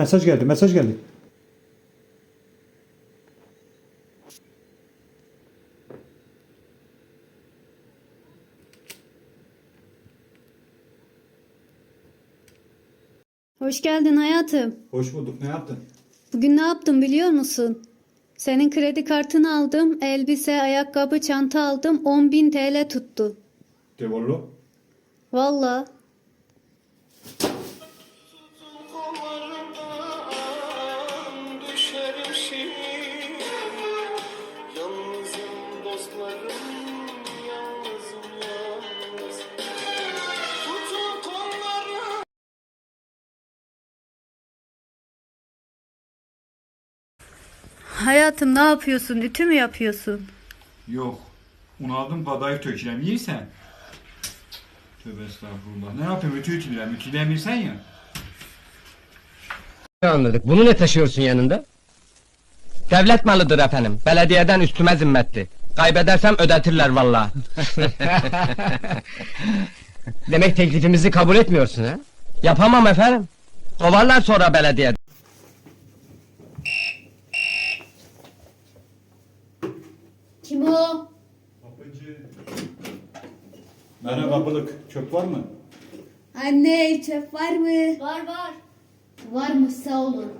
mesaj geldi mesaj geldi. Hoş geldin hayatım. Hoş bulduk ne yaptın? Bugün ne yaptım biliyor musun? Senin kredi kartını aldım, elbise, ayakkabı, çanta aldım. 10.000 TL tuttu. Devollu. Valla. Hayatım ne yapıyorsun? Ütü mü yapıyorsun? Yok. Onu aldım kadayıf tökülem yiyirsen. Tövbe estağfurullah. Ne yapayım ütü ütülem. Ütülemirsen ya. Anladık. Bunu ne taşıyorsun yanında? Devlet malıdır efendim. Belediyeden üstüme zimmetli. Kaybedersem ödetirler vallahi. Demek teklifimizi kabul etmiyorsun ha? Yapamam efendim. Kovarlar sonra belediye. Kim o? Kapıcı. Merhaba kapılık. Çöp var mı? Anne çöp var mı? Var var. Var mı sağ olun.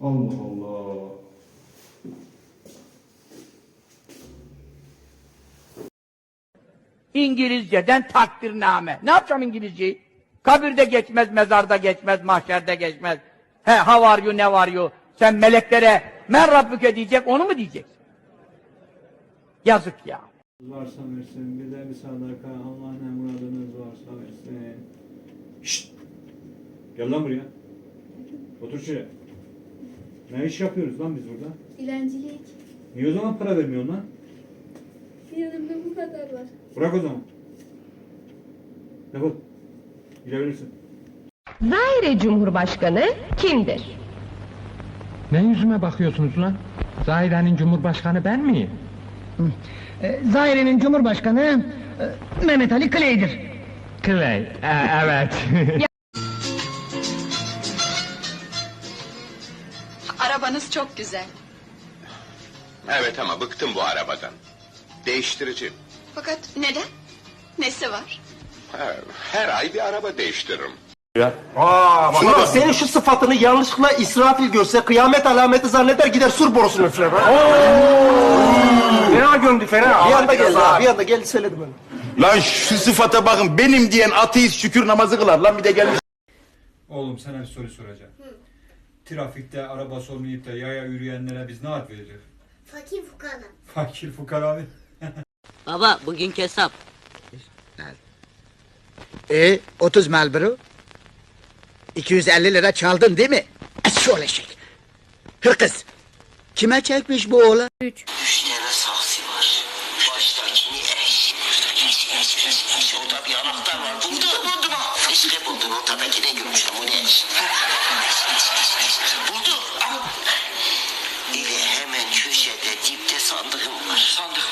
Allah Allah. İngilizceden takdirname. Ne yapacağım İngilizceyi? Kabirde geçmez, mezarda geçmez, mahşerde geçmez. He, ha var you, ne var you? Sen meleklere men rabbüke diyecek, onu mu diyecek? Yazık ya. Varsa versin. Bize bir sadaka. Allah ne muradınız varsa versin. Şşt. Gel lan buraya. Otur şuraya. Ne iş yapıyoruz lan biz burada? Dilencilik. Niye o zaman para vermiyorsun lan? Yanımda bu kadar var. Bırak o zaman. Defol. Gidebilirsin. Zaire Cumhurbaşkanı kimdir? Ne yüzüme bakıyorsunuz lan? Zahire'nin cumhurbaşkanı ben miyim? Zaire'nin Cumhurbaşkanı e, Mehmet Ali Clay'dir. Clay. e, evet. Arabanız çok güzel. Evet ama bıktım bu arabadan. Değiştireceğim. Fakat neden? Nesi var? Her, her ay bir araba değiştiririm. Ulan senin şu sıfatını yanlışlıkla İsrafil görse kıyamet alameti zanneder gider sur borusunu üfler ha. Fena gömdü fena. Bir anda geldi ha, bir anda geldi söyledi bana. Lan şu sıfata bakın benim diyen ateist şükür namazı kılar lan bir de gelmiş. Oğlum sana bir soru soracağım. Trafikte araba olmayıp da yaya yürüyenlere biz ne ad veririz? Fakir fukara. Fakir fukara abi. Baba bugünkü hesap. E 30 Marlboro. 250 lira çaldın değil mi? Şöyle şey. Hırkız. Kime çekmiş bu oğlan? Üç tane saksi var. Baştakini eş. Eş eş eş eş. Orada bir anahtar var. Buldu buldum. Fışkı buldun. Ortadakine gümüş. Bu ne eş? Eş eş eş eş. Buldu. Al. İle hemen köşede dipte sandığım var. Sandık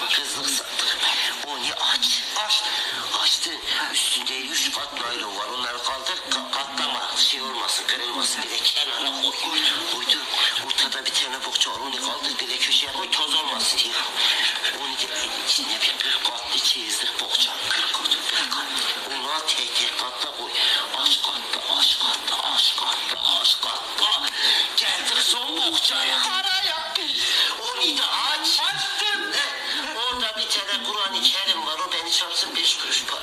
üstünde yüz kat naylon var. Onları kaldır patlama şey olmasın kırılmasın. Bir kenara koy. Uydu ortada bir tane bokça var. Onu kaldır bir köşeye koy toz olmasın diye. Onu da içine bir kırk katlı çeyizlik bokça. Kırk katlı kırk katlı. Tek tek katla koy. Aç katla aç katla aç katla aç katla. Geldik son bokçaya. Karaya. Onu da aç. Açtım. Orada bir tane Kur'an-ı Kerim var. O beni çarpsın beş kuruş para.